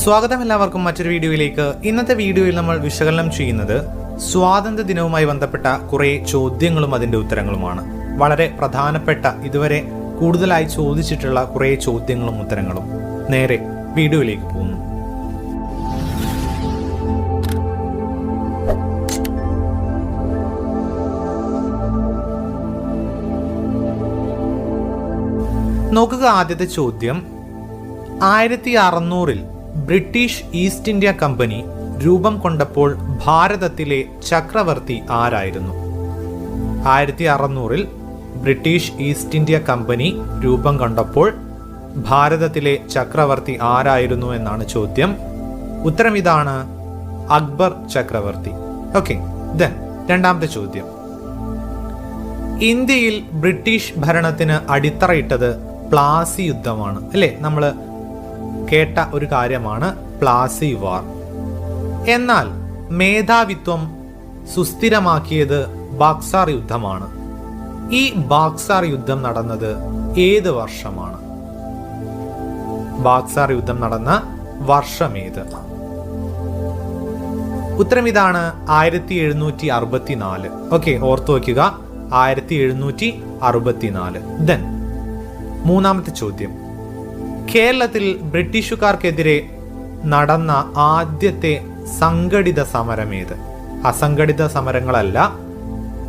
സ്വാഗതം എല്ലാവർക്കും മറ്റൊരു വീഡിയോയിലേക്ക്. ഇന്നത്തെ വീഡിയോയിൽ നമ്മൾ വിശകലനം ചെയ്യുന്നത് സ്വാതന്ത്ര്യ ദിനവുമായി ബന്ധപ്പെട്ട കുറെ ചോദ്യങ്ങളും അതിന്റെ ഉത്തരങ്ങളുമാണ്. വളരെ പ്രധാനപ്പെട്ട ഇതുവരെ കൂടുതലായി ചോദിച്ചിട്ടുള്ള കുറെ ചോദ്യങ്ങളും ഉത്തരങ്ങളും നേരെ വീഡിയോയിലേക്ക് പോകുന്നു. നോക്കുക ആദ്യത്തെ ചോദ്യം. ആയിരത്തി അറുന്നൂറിൽ ബ്രിട്ടീഷ് ഈസ്റ്റ് ഇന്ത്യ കമ്പനി രൂപം കൊണ്ടപ്പോൾ ഭാരതത്തിലെ ചക്രവർത്തി ആരായിരുന്നു? ആയിരത്തി അറുന്നൂറിൽ ബ്രിട്ടീഷ് ഈസ്റ്റ് ഇന്ത്യ കമ്പനി രൂപം കൊണ്ടപ്പോൾ ഭാരതത്തിലെ ചക്രവർത്തി ആരായിരുന്നു എന്നാണ് ചോദ്യം. ഉത്തരം ഇതാണ് അക്ബർ ചക്രവർത്തി. ഓക്കെ ദെൻ രണ്ടാമത്തെ ചോദ്യം. ഇന്ത്യയിൽ ബ്രിട്ടീഷ് ഭരണത്തിന് അടിത്തറയിട്ടത് പ്ലാസി യുദ്ധമാണ് അല്ലേ? നമ്മൾ കേട്ട ഒരു കാര്യമാണ് പ്ലാസി വാർ. എന്നാൽ മേധാവിത്വം സുസ്ഥിരമാക്കിയത് ബാക്സാർ യുദ്ധമാണ്. ഈ ബാക്സാർ യുദ്ധം നടന്നത് ഏത് വർഷമാണ്? ബാക്സാർ യുദ്ധം നടന്ന വർഷമേത് ഉത്തരം ഇതാണ് ആയിരത്തി എഴുന്നൂറ്റി അറുപത്തിനാല് ഓക്കെ ഓർത്തു വയ്ക്കുക. ആയിരത്തി എഴുന്നൂറ്റി അറുപത്തിനാല് ദെൻ മൂന്നാമത്തെ ചോദ്യം. കേരളത്തിൽ ബ്രിട്ടീഷുകാർക്കെതിരെ നടന്ന ആദ്യത്തെ സംഘടിത സമരമേത്? അസംഘടിത സമരങ്ങളല്ല.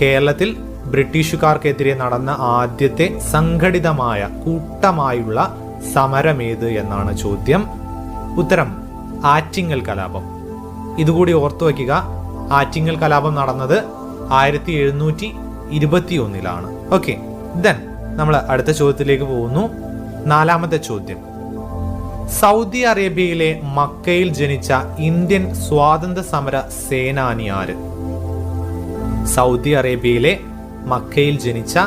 കേരളത്തിൽ ബ്രിട്ടീഷുകാർക്കെതിരെ നടന്ന ആദ്യത്തെ സംഘടിതമായ കൂട്ടമായുള്ള സമരം സമരമേത് എന്നാണ് ചോദ്യം. ഉത്തരം ആറ്റിങ്ങൽ കലാപം. ഇതുകൂടി ഓർത്തു വയ്ക്കുക. ആറ്റിങ്ങൽ കലാപം നടന്നത് ആയിരത്തി എഴുന്നൂറ്റി ഇരുപത്തി ഒന്നിലാണ് ഓക്കെ ദെൻ നമ്മൾ അടുത്ത ചോദ്യത്തിലേക്ക് പോകുന്നു. നാലാമത്തെ ചോദ്യം. സൗദി അറേബ്യയിലെ മക്കയിൽ ജനിച്ച ഇന്ത്യൻ സ്വാതന്ത്ര്യ സമര സേനാനി ആര്? സൗദി അറേബ്യയിലെ മക്കയിൽ ജനിച്ച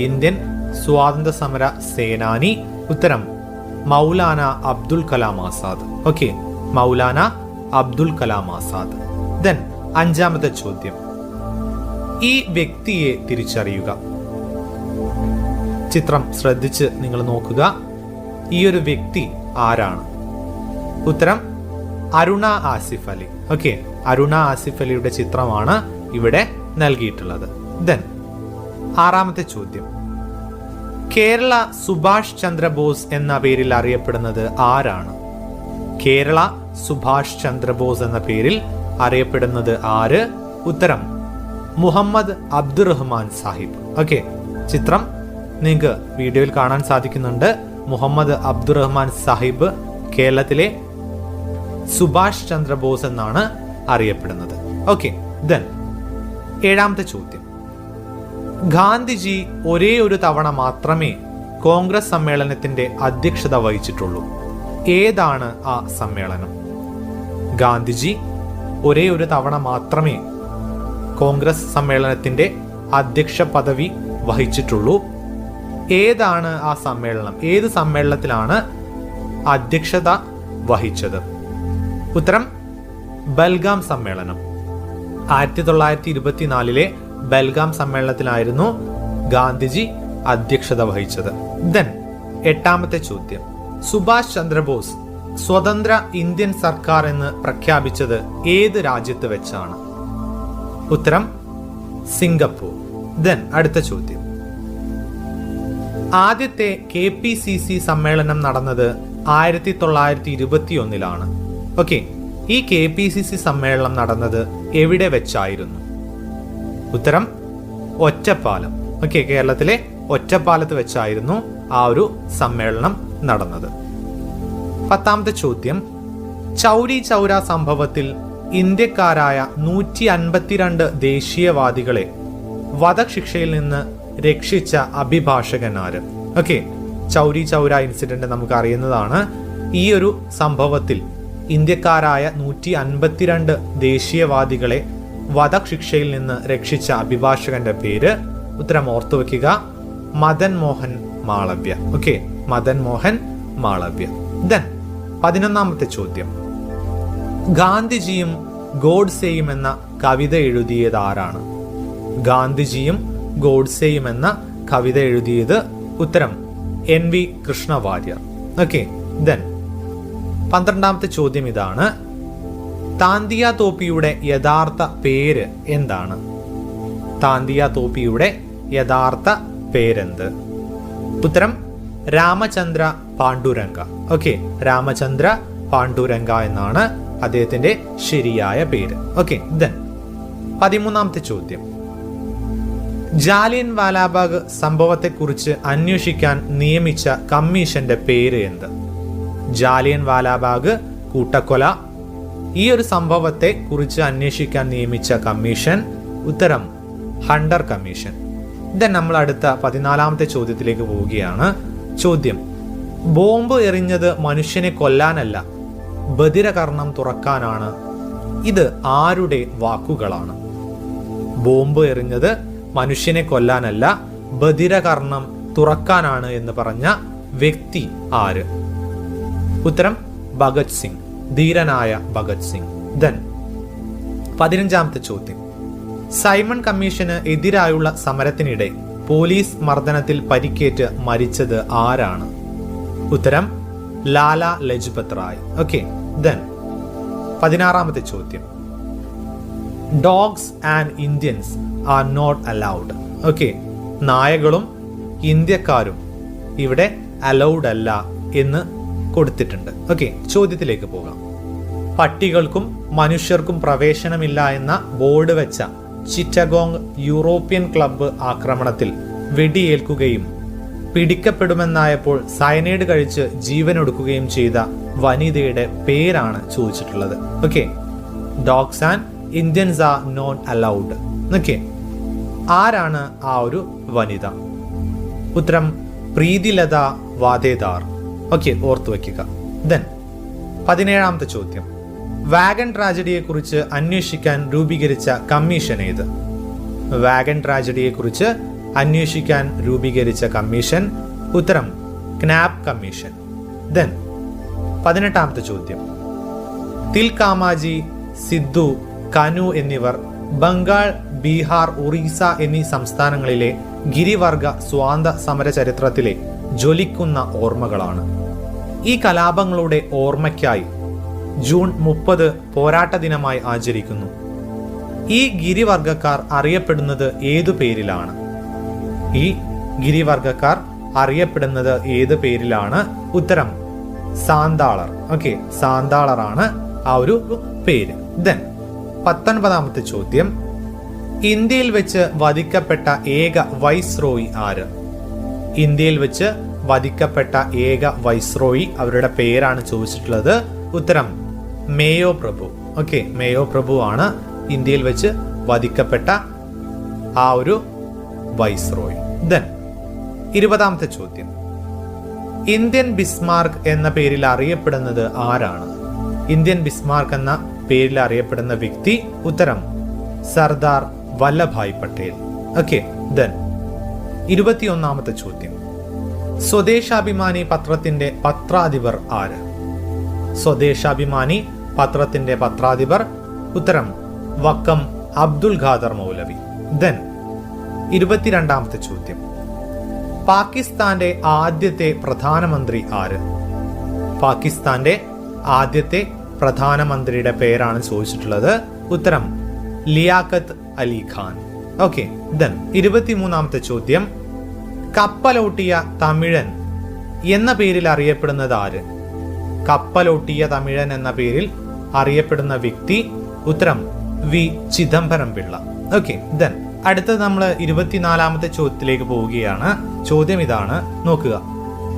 ഇന്ത്യൻ സ്വാതന്ത്ര്യ സമര സേനാനി ഉത്തരം മൗലാന അബ്ദുൽ കലാം ആസാദ്. ഓക്കെ മൗലാന അബ്ദുൽ കലാം ആസാദ്. ദെൻ അഞ്ചാമത്തെ ചോദ്യം. ഈ വ്യക്തിയെ തിരിച്ചറിയുക. ചിത്രം ശ്രദ്ധിച്ച് നിങ്ങൾ നോക്കുക. ഈ ഒരു വ്യക്തി ആരാണ്? ഉത്തരം അരുണ ആസിഫ് അലി. ഓക്കെ അരുണ ആസിഫ് അലിയുടെ ചിത്രമാണ് ഇവിടെ നൽകിയിട്ടുള്ളത്. ദെൻ ആറാമത്തെ ചോദ്യം. കേരള സുഭാഷ് ചന്ദ്രബോസ് എന്ന പേരിൽ അറിയപ്പെടുന്നത് ആരാണ്? കേരള സുഭാഷ് ചന്ദ്രബോസ് എന്ന പേരിൽ അറിയപ്പെടുന്നത് ആര്? ഉത്തരം മുഹമ്മദ് അബ്ദുറഹ്മാൻ സാഹിബ്. ഓക്കെ ചിത്രം നിങ്ങൾക്ക് വീഡിയോയിൽ കാണാൻ സാധിക്കുന്നുണ്ട്. മുഹമ്മദ് അബ്ദുറഹ്മാൻ സാഹിബ് കേരളത്തിലെ സുഭാഷ് ചന്ദ്രബോസ് എന്നാണ് അറിയപ്പെടുന്നത്. ഓക്കെ ദെൻ ഏഴാമത്തെ ചോദ്യം. ഗാന്ധിജി ഒരേ ഒരു തവണ മാത്രമേ കോൺഗ്രസ് സമ്മേളനത്തിന്റെ അധ്യക്ഷത വഹിച്ചിട്ടുള്ളൂ. ഏതാണ് ആ സമ്മേളനം? ഗാന്ധിജി ഒരേ ഒരു തവണ മാത്രമേ കോൺഗ്രസ് സമ്മേളനത്തിന്റെ അധ്യക്ഷ പദവി വഹിച്ചിട്ടുള്ളൂ. ഏതാണ് ആ സമ്മേളനം? ഏത് സമ്മേളനത്തിലാണ് അധ്യക്ഷത വഹിച്ചത്? ഉത്തരം ബൽഗാം സമ്മേളനം. ആയിരത്തി തൊള്ളായിരത്തി ഇരുപത്തിനാലിലെ ബൽഗാം സമ്മേളനത്തിലായിരുന്നു ഗാന്ധിജി അധ്യക്ഷത വഹിച്ചത്. ദെൻ എട്ടാമത്തെ ചോദ്യം. സുഭാഷ് ചന്ദ്രബോസ് സ്വതന്ത്ര ഇന്ത്യൻ സർക്കാർ എന്ന് പ്രഖ്യാപിച്ചത് ഏത് രാജ്യത്ത് വെച്ചാണ്? ഉത്തരം സിംഗപ്പൂർ. ദെൻ അടുത്ത ചോദ്യം. ആദ്യത്തെ കെ പി സി സി സമ്മേളനം നടന്നത് ആയിരത്തി തൊള്ളായിരത്തി ഇരുപത്തി ഒന്നിലാണ് ഓക്കെ ഈ കെ പി സി സി സമ്മേളനം നടന്നത് എവിടെ വെച്ചായിരുന്നു? ഉത്തരം ഒറ്റപ്പാലം. ഓക്കെ കേരളത്തിലെ ഒറ്റപ്പാലത്ത് വെച്ചായിരുന്നു ആ ഒരു സമ്മേളനം നടന്നത്. പത്താമത്തെ ചോദ്യം ചൗരി ചൗര സംഭവത്തിൽ ഇന്ത്യക്കാരായ നൂറ്റി അൻപത്തിരണ്ട് ദേശീയവാദികളെ വധശിക്ഷയിൽ നിന്ന് രക്ഷിച്ച അഭിഭാഷകൻ ആര് ഓക്കെ ചൗരി ചൗര ഇൻസിഡന്റ് നമുക്ക് അറിയുന്നതാണ്. ഈ ഒരു സംഭവത്തിൽ ഇന്ത്യക്കാരായ നൂറ്റി അൻപത്തിരണ്ട് ദേശീയവാദികളെ വധശിക്ഷയിൽ നിന്ന് രക്ഷിച്ച അഭിഭാഷകന്റെ പേര് ഉത്തരം ഓർത്തു വെക്കുക. മദൻ മോഹൻ മാളവ്യ. ഓക്കെ മദൻ മോഹൻ മാളവ്യ. ദെൻ പതിനൊന്നാമത്തെ ചോദ്യം. ഗാന്ധിജിയും ഗോഡ്സെയും എന്ന കവിത എഴുതിയത് ആരാണ്? ഗാന്ധിജിയും ഗോഡ്സെയും എന്ന കവിത എഴുതിയത് ഉത്തരം N V Krishna Warrier okay then പന്ത്രണ്ടാമത്തെ ചോദ്യം ഇതാണ്. താന്തിയ തോപ്പിയുടെ യഥാർത്ഥ പേര് എന്താണ്? താന്തിയ തോപ്പിയുടെ യഥാർത്ഥ പേരെന്ത്? ഉത്തരം രാമചന്ദ്ര പാണ്ഡുരംഗ. ഓക്കെ രാമചന്ദ്ര പാണ്ഡുരംഗ എന്നാണ് അദ്ദേഹത്തിന്റെ ശരിയായ പേര്. ഓക്കെ ദെൻ പതിമൂന്നാമത്തെ ചോദ്യം. ജാലിയൻ വാലാബാഗ് സംഭവത്തെക്കുറിച്ച് അന്വേഷിക്കാൻ നിയമിച്ച കമ്മീഷന്റെ പേര് എന്ത്? ജാലിയൻ വാലാബാഗ് കൂട്ടക്കൊല. ഈ ഒരു സംഭവത്തെ കുറിച്ച് അന്വേഷിക്കാൻ നിയമിച്ച കമ്മീഷൻ ഉത്തരം ഹണ്ടർ കമ്മീഷൻ. ദെൻ നമ്മൾ അടുത്ത പതിനാലാമത്തെ ചോദ്യത്തിലേക്ക് പോവുകയാണ്. ചോദ്യം ബോംബ് എറിഞ്ഞത് മനുഷ്യനെ കൊല്ലാനല്ല ബദിരകർണം തുറക്കാനാണ്. ഇത് ആരുടെ വാക്കുകളാണ്? ബോംബ് എറിഞ്ഞത് മനുഷ്യനെ കൊല്ലാനല്ല ബധിരകർണം തുറക്കാനാണ് എന്ന് പറഞ്ഞ വ്യക്തി ആര്? ഉത്തരം ഭഗത് സിംഗ്. ധീരനായ ഭഗത് സിംഗ്. ദൻ പതിനഞ്ചാമത്തെ ചോദ്യം. സൈമൺ കമ്മീഷന് എതിരായുള്ള സമരത്തിനിടെ പോലീസ് മർദ്ദനത്തിൽ പരിക്കേറ്റ് മരിച്ചത് ആരാണ്? ഉത്തരം ലാല ലജ്പത് റായ്. ഓക്കെ ദെൻ പതിനാറാമത്തെ ചോദ്യം. Dogs and Indians are not allowed. Okay നായകളും ഇന്ത്യക്കാരും ഇവിടെ അലൗഡ് അല്ല എന്ന് കൊടുത്തിട്ടുണ്ട്. ഓക്കെ ചോദ്യത്തിലേക്ക് പോകാം. പട്ടികൾക്കും മനുഷ്യർക്കും പ്രവേശനമില്ല എന്ന ബോർഡ് വെച്ച ചിറ്റഗോങ് യൂറോപ്യൻ ക്ലബ്ബ് ആക്രമണത്തിൽ വെടിയേൽക്കുകയും പിടിക്കപ്പെടുമെന്നായപ്പോൾ സയനൈഡ് കഴിച്ച് ജീവനൊടുക്കുകയും ചെയ്ത വനിതയുടെ പേരാണ് ചോദിച്ചിട്ടുള്ളത്. Okay dogs and Indians are not allowed okay ആരാണ് ആ ഒരു വനിത? ഉത്തരം പ്രീതിലത വാദേദാർ ഓക്കെ ഓർത്തു വയ്ക്കുക. ദെൻ പതിനേഴാമത്തെ ചോദ്യം. വാഗൺ ട്രാജഡിയെ കുറിച്ച് അന്വേഷിക്കാൻ രൂപീകരിച്ച കമ്മീഷൻ ഏത്? വാഗൺ ട്രാജഡിയെ കുറിച്ച് അന്വേഷിക്കാൻ രൂപീകരിച്ച കമ്മീഷൻ ഉത്തരം ക്നാപ് കമ്മീഷൻ. ദെൻ പതിനെട്ടാമത്തെ ചോദ്യം. തിൽകാമാജി സിദ്ധു കനു എന്നിവർ ബംഗാൾ ബീഹാർ ഒറീസ എന്നീ സംസ്ഥാനങ്ങളിലെ ഗിരിവർഗ സ്വാന്ത സമര ചരിത്രത്തിലെ ജ്വലിക്കുന്ന ഓർമ്മകളാണ്. ഈ കലാപങ്ങളുടെ ഓർമ്മയ്ക്കായി ജൂൺ മുപ്പത് പോരാട്ട ദിനമായി ആചരിക്കുന്നു. ഈ ഗിരിവർഗക്കാർ അറിയപ്പെടുന്നത് ഏതു പേരിലാണ്? ഈ ഗിരിവർഗക്കാർ അറിയപ്പെടുന്നത് ഏത് പേരിലാണ്? ഉത്തരം സാന്താളർ. ഓക്കെ സാന്താളറാണ് ആ ഒരു പേര്. ദെൻ പത്തൊൻപതാമത്തെ ചോദ്യം. ഇന്ത്യയിൽ വെച്ച് വധിക്കപ്പെട്ട ഏക വൈസ്രോയി ആര്? ഇന്ത്യയിൽ വെച്ച് വധിക്കപ്പെട്ട ഏക വൈസ്രോയി അവരുടെ പേരാണ് ചോദിച്ചിട്ടുള്ളത്. ഉത്തരം മേയോ പ്രഭു. ഓക്കെ മേയോ പ്രഭു ആണ് ഇന്ത്യയിൽ വെച്ച് വധിക്കപ്പെട്ട ആ ഒരു വൈസ്രോയി. ദെൻ ഇരുപതാമത്തെ ചോദ്യം. ഇന്ത്യൻ ബിസ്മാർക്ക് എന്ന പേരിൽ അറിയപ്പെടുന്നത് ആരാണ്? ഇന്ത്യൻ ബിസ്മാർക്ക് എന്ന പേരിൽ അറിയപ്പെടുന്ന വ്യക്തി ഉത്തരം സർദാർ വല്ലഭായ് പട്ടേൽ. ഓക്കെ ദെൻ ഇരുപത്തിയൊന്നാമത്തെ ചോദ്യം. സ്വദേശാഭിമാനി പത്രത്തിന്റെ പത്രാധിപർ ആര്? സ്വദേശാഭിമാനി പത്രത്തിന്റെ പത്രാധിപർ ഉത്തരം വക്കം അബ്ദുൽ ഖാദർ മൗലവി. ദെൻ ഇരുപത്തിരണ്ടാമത്തെ ചോദ്യം. പാകിസ്ഥാന്റെ ആദ്യത്തെ പ്രധാനമന്ത്രി ആര്? പാകിസ്ഥാന്റെ ആദ്യത്തെ പ്രധാനമന്ത്രിയുടെ പേരാണ് ചോദിച്ചിട്ടുള്ളത്. ഉത്തരം ലിയാഖത്ത് അലി ഖാൻ. ഓക്കെ ദെൻ ഇരുപത്തിമൂന്നാമത്തെ ചോദ്യം. കപ്പലോട്ടിയ തമിഴൻ എന്ന പേരിൽ അറിയപ്പെടുന്നത് ആര്? കപ്പലോട്ടിയ തമിഴൻ എന്ന പേരിൽ അറിയപ്പെടുന്ന വ്യക്തി. ഉത്തരം V. Chidambaram Pillai okay then അടുത്തത് നമ്മൾ ഇരുപത്തിനാലാമത്തെ ചോദ്യത്തിലേക്ക് പോവുകയാണ്. ചോദ്യം ഇതാണ്. നോക്കുക.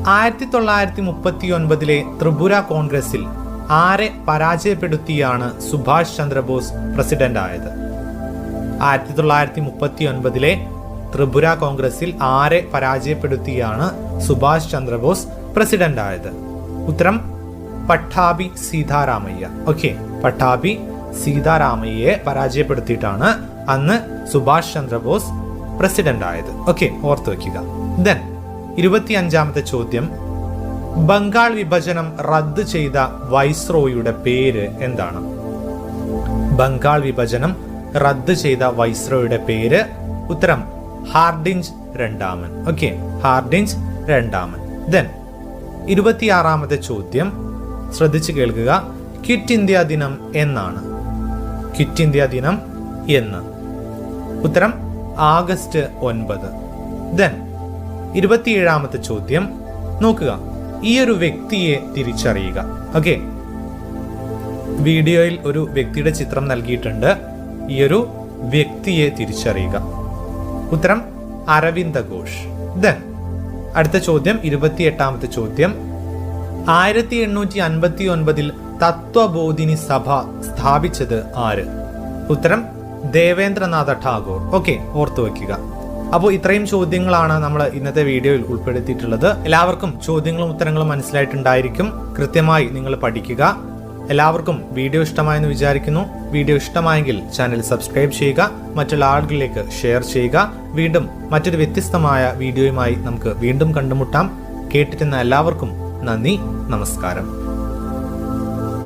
ആയിരത്തി തൊള്ളായിരത്തി മുപ്പത്തി ഒൻപതിലെ ത്രിപുര കോൺഗ്രസിൽ ആരെ പരാജയപ്പെടുത്തിയാണ് സുഭാഷ് ചന്ദ്രബോസ് പ്രസിഡന്റ് ആയത് ആയിരത്തി തൊള്ളായിരത്തി മുപ്പത്തി ഒൻപതിലെ ത്രിപുര കോൺഗ്രസിൽ ആരെ പരാജയപ്പെടുത്തിയാണ് സുഭാഷ് ചന്ദ്രബോസ് പ്രസിഡന്റ് ആയത് ഉത്തരം പട്ടാഭി സീതാരാമയ്യ. ഓക്കെ പട്ടാഭി സീതാരാമയ്യയെ പരാജയപ്പെടുത്തിയിട്ടാണ് അന്ന് സുഭാഷ് ചന്ദ്രബോസ് പ്രസിഡന്റ് ആയത് ഓക്കെ ഓർത്തു വയ്ക്കുക ദെൻ ഇരുപത്തി അഞ്ചാമത്തെ ചോദ്യം. ബംഗാൾ വിഭജനം റദ്ദ് ചെയ്ത വൈസ്രോയുടെ പേര് എന്താണ്? ബംഗാൾ വിഭജനം റദ്ദ് ചെയ്ത വൈസ്രോയുടെ പേര് ഉത്തരം ഹാർഡിഞ്ച് രണ്ടാമൻ. ഓക്കെ ഹാർഡിഞ്ച് രണ്ടാമൻ. ദെൻ ഇരുപത്തിയാറാമത്തെ ചോദ്യം. ശ്രദ്ധിച്ചു കേൾക്കുക. കിറ്റ് ഇന്ത്യ ദിനം എന്നാണ്. കിറ്റ് ഇന്ത്യ ദിനം എന്ന്. ഉത്തരം ആഗസ്റ്റ് ഒൻപത്. ദെൻ ഇരുപത്തിയേഴാമത്തെ ചോദ്യം. നോക്കുക. ഈ ഒരു വ്യക്തിയെ തിരിച്ചറിയുക. ഓക്കെ വീഡിയോയിൽ ഒരു വ്യക്തിയുടെ ചിത്രം നൽകിയിട്ടുണ്ട്. ഈ ഒരു വ്യക്തിയെ തിരിച്ചറിയുക. ഉത്തരം അരവിന്ദ ഘോഷ്. ദെൻ അടുത്ത ചോദ്യം ഇരുപത്തിയെട്ടാമത്തെ ചോദ്യം. ആയിരത്തി എണ്ണൂറ്റി അൻപത്തി ഒൻപതിൽ തത്വബോധിനി സഭ സ്ഥാപിച്ചത് ആര്? ഉത്തരം ദേവേന്ദ്രനാഥ ടാഗോർ. ഓക്കെ ഓർത്തു വയ്ക്കുക അപ്പോൾ ഇത്രയും ചോദ്യങ്ങളാണ് നമ്മൾ ഇന്നത്തെ വീഡിയോയിൽ ഉൾപ്പെടുത്തിയിട്ടുള്ളത്. എല്ലാവർക്കും ചോദ്യങ്ങളും ഉത്തരങ്ങളും മനസ്സിലായിട്ടുണ്ടായിരിക്കും. കൃത്യമായി നിങ്ങൾ പഠിക്കുക. എല്ലാവർക്കും വീഡിയോ ഇഷ്ടമായെന്ന് വിചാരിക്കുന്നു. വീഡിയോ ഇഷ്ടമായെങ്കിൽ ചാനൽ സബ്സ്ക്രൈബ് ചെയ്യുക. മറ്റുള്ള ആളുകളിലേക്ക് ഷെയർ ചെയ്യുക. വീണ്ടും മറ്റൊരു വ്യത്യസ്തമായ വീഡിയോയുമായി നമുക്ക് വീണ്ടും കണ്ടുമുട്ടാം. കേട്ടിരുന്ന എല്ലാവർക്കും നന്ദി. നമസ്കാരം.